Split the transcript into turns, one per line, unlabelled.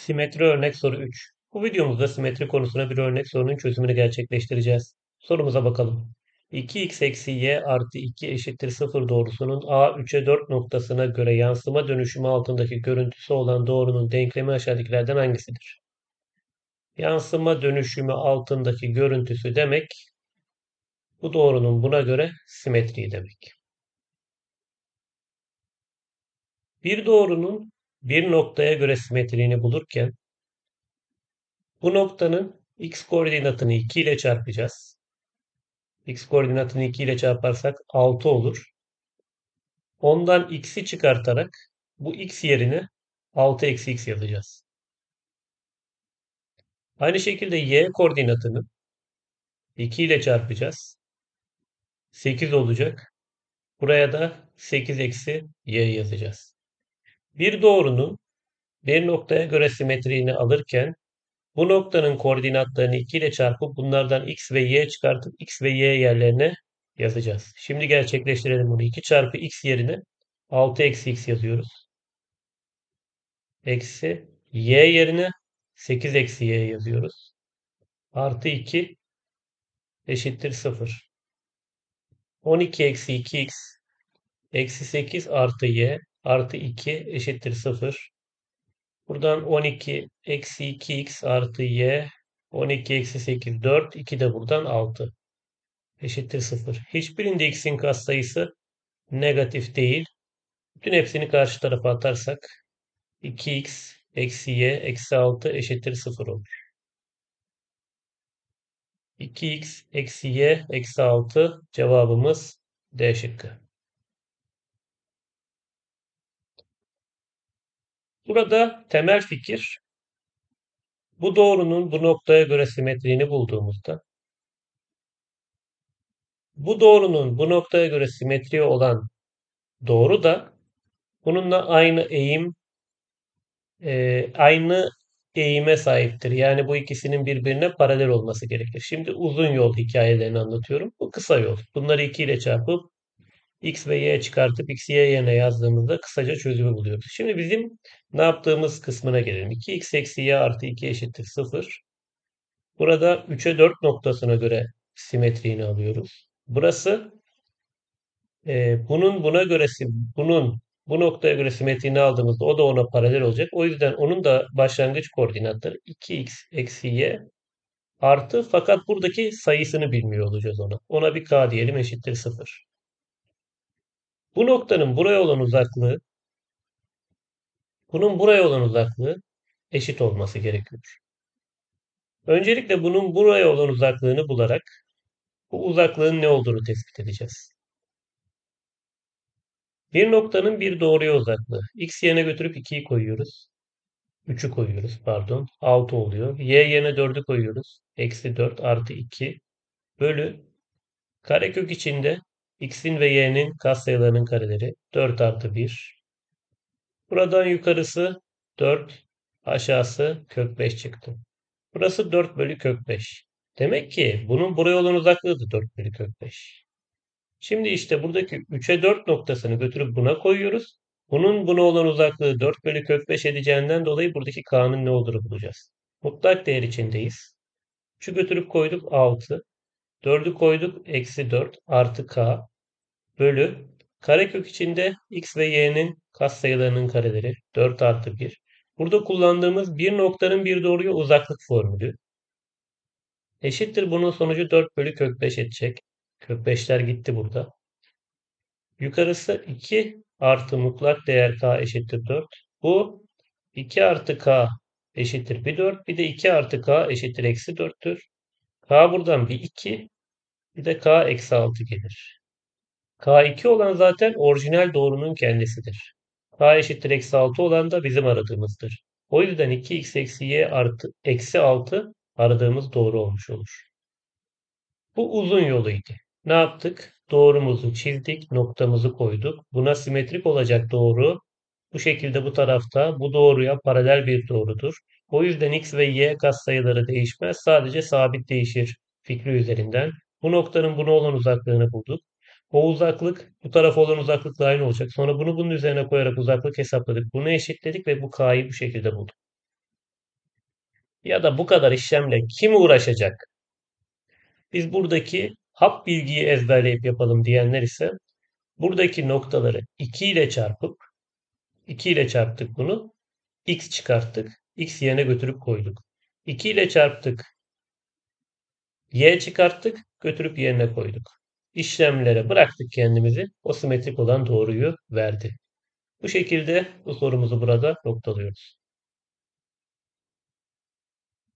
Simetri örnek soru 3. Bu videomuzda simetri konusuna bir örnek sorunun çözümünü gerçekleştireceğiz. Sorumuza bakalım. 2x eksi y artı 2 eşittir 0 doğrusunun a 3'e 4 noktasına göre yansıma dönüşümü altındaki görüntüsü olan doğrunun denklemi aşağıdakilerden hangisidir? Yansıma dönüşümü altındaki görüntüsü demek bu doğrunun buna göre simetriği demek. Bir doğrunun bir noktaya göre simetriğini bulurken bu noktanın x koordinatını 2 ile çarpacağız. x koordinatını 2 ile çarparsak 6 olur. Ondan x'i çıkartarak bu x yerine 6 eksi x yazacağız. Aynı şekilde y koordinatını 2 ile çarpacağız. 8 olacak. Buraya da 8 eksi y yazacağız. Bir doğrunun bir noktaya göre simetriğini alırken bu noktanın koordinatlarını 2 ile çarpıp bunlardan x ve y çıkartıp x ve y yerlerine yazacağız. Şimdi gerçekleştirelim bunu. 2 çarpı x yerine 6 eksi x yazıyoruz. Eksi y yerine 8 eksi y yazıyoruz. Artı 2 eşittir 0. 12 eksi 2x eksi 8 artı y artı 2 eşittir 0. Buradan 12 eksi 2x artı y 12 eksi 8 4 2 de buradan 6 eşittir 0. Hiçbirinde x'in katsayısı negatif değil. Bütün hepsini karşı tarafa atarsak 2x eksi y eksi 6 eşittir 0 olur. 2x eksi y eksi 6 cevabımız D şıkkı. Burada temel fikir bu doğrunun bu noktaya göre simetriğini bulduğumuzda bu doğrunun bu noktaya göre simetri olan doğru da bununla aynı eğim e, aynı eğime sahiptir. Yani bu ikisinin birbirine paralel olması gerekir. Şimdi uzun yol hikayelerini anlatıyorum. Bu kısa yol. Bunları 2 ile çarpıp x ve y çıkartıp x, y yerine yazdığımızda kısaca çözümü buluyoruz. Şimdi bizim ne yaptığımız kısmına gelelim. 2x eksi y artı 2 eşittir 0. Burada 3'e 4 noktasına göre simetriğini alıyoruz. Burası e, bunun buna göre bunun bu noktaya göre simetriğini aldığımızda o da ona paralel olacak. O yüzden onun da başlangıç koordinatları 2x eksi y artı fakat buradaki sayısını bilmiyor olacağız ona. Ona bir k diyelim eşittir 0. Bu noktanın buraya olan uzaklığı bunun buraya olan uzaklığı eşit olması gerekiyor. Öncelikle bunun buraya olan uzaklığını bularak bu uzaklığın ne olduğunu tespit edeceğiz. Bir noktanın bir doğruya uzaklığı. X yerine götürüp 2'yi koyuyoruz. 3'ü koyuyoruz pardon. 6 oluyor. Y yerine 4'ü koyuyoruz. Eksi 4 artı 2 bölü karekök içinde x'in ve y'nin katsayılarının kareleri 4 artı 1. Buradan yukarısı 4, aşağısı kök 5 çıktı. Burası 4 bölü kök 5. Demek ki bunun buraya olan uzaklığı da 4 bölü kök 5. Şimdi işte buradaki 3'e 4 noktasını götürüp buna koyuyoruz. Bunun buna olan uzaklığı 4 bölü kök 5 edeceğinden dolayı buradaki k'nın ne olduğunu bulacağız. Mutlak değer içindeyiz. Şu götürüp koyduk 6. 4'ü koyduk eksi 4 artı k bölü karekök içinde x ve y'nin katsayılarının kareleri 4 artı 1. Burada kullandığımız bir noktanın bir doğruya uzaklık formülü. Eşittir bunun sonucu 4 bölü kök 5 edecek. Kök 5'ler gitti burada. Yukarısı 2 artı mutlak değer k eşittir 4. Bu 2 artı k eşittir bir 4. Bir de 2 artı k eşittir eksi 4'tür. k buradan bir 2. Bir de k eksi 6 gelir. K2 olan zaten orijinal doğrunun kendisidir. k eşittir eksi 6 olan da bizim aradığımızdır. O yüzden 2x eksi y artı eksi 6 aradığımız doğru olmuş olur. Bu uzun yoluydu. Ne yaptık? Doğrumuzu çizdik, noktamızı koyduk. Buna simetrik olacak doğru bu şekilde bu tarafta bu doğruya paralel bir doğrudur. O yüzden x ve y katsayıları değişmez. Sadece sabit değişir fikri üzerinden. Bu noktanın buna olan uzaklığını bulduk. O uzaklık bu tarafa olan uzaklıkla aynı olacak. Sonra bunu bunun üzerine koyarak uzaklık hesapladık. Bunu eşitledik ve bu k'yı bu şekilde bulduk. Ya da bu kadar işlemle kim uğraşacak? Biz buradaki hap bilgiyi ezberleyip yapalım diyenler ise buradaki noktaları 2 ile çarpıp 2 ile çarptık bunu. X çıkarttık. X yerine götürüp koyduk. 2 ile çarptık. Y çıkarttık. Götürüp yerine koyduk. İşlemlere bıraktık kendimizi. O simetrik olan doğruyu verdi. Bu şekilde bu sorumuzu burada noktalıyoruz.